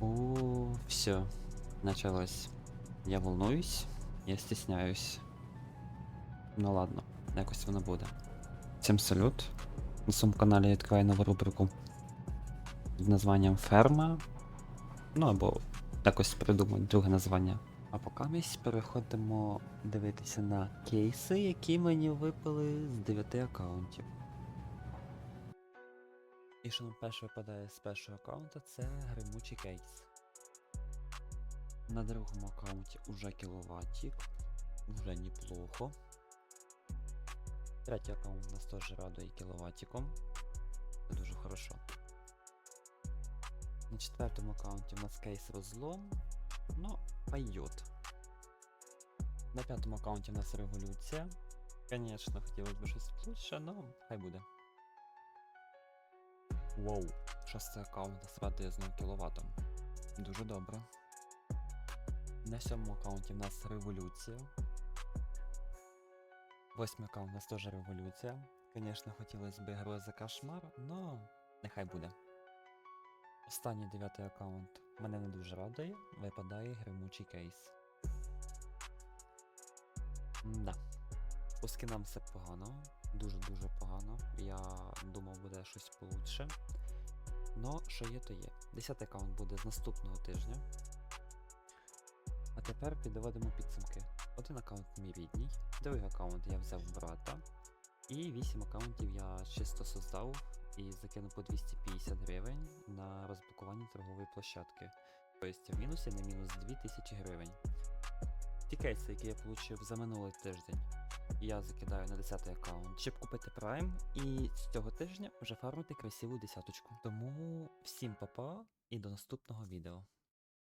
О, все, началось. Я волнуюсь, я стесняюсь. Ну ладно, якось воно буде. Всім салют. На своєму каналі я відкриваю нову рубрику під названням Ферма. Ну або якось придумаю друге названня. А поки ми переходимо дивитися на кейси, які мені випали з 9 аккаунтів. І що нам перше випадає з першого аккаунта, це гримучий кейс. На другому аккаунті уже кіловатик. Вже неплохо. Третій аккаунт у нас теж радує кіловатиком. Це дуже хорошо. На четвертому аккаунті у нас кейс розлом. Ну, пойдет. На п'ятому аккаунті у нас революція. Конечно, хотілося б щось лучше, но хай буде. Воу, шостий аккаунт нас радує знову кіловатом. Дуже добре. На сьомому аккаунті в нас революція. Восьмий аккаунт у нас теж революція. Звісно, хотілося б гроза кошмар, но нехай буде. Останній дев'ятий аккаунт мене не дуже радує, випадає гримучий кейс. Да. По скинам все погано, дуже-дуже погано. Я думав, буде щось получше. Но що є, то є. Десятий аккаунт буде з наступного тижня. А тепер підводимо підсумки. Один аккаунт мій рідній, другий аккаунт я взяв в брата. І 8 аккаунтів я чисто создав і закинув по 250 гривень на розблокування торгової площадки. Тобто в мінусі на мінус 2000 гривень. Ті кейси, які я отримав за минулий тиждень, я закидаю на 10 аккаунт, щоб купити Prime, і з цього тижня вже фармити красиву десяточку. Тому всім па-па і до наступного відео.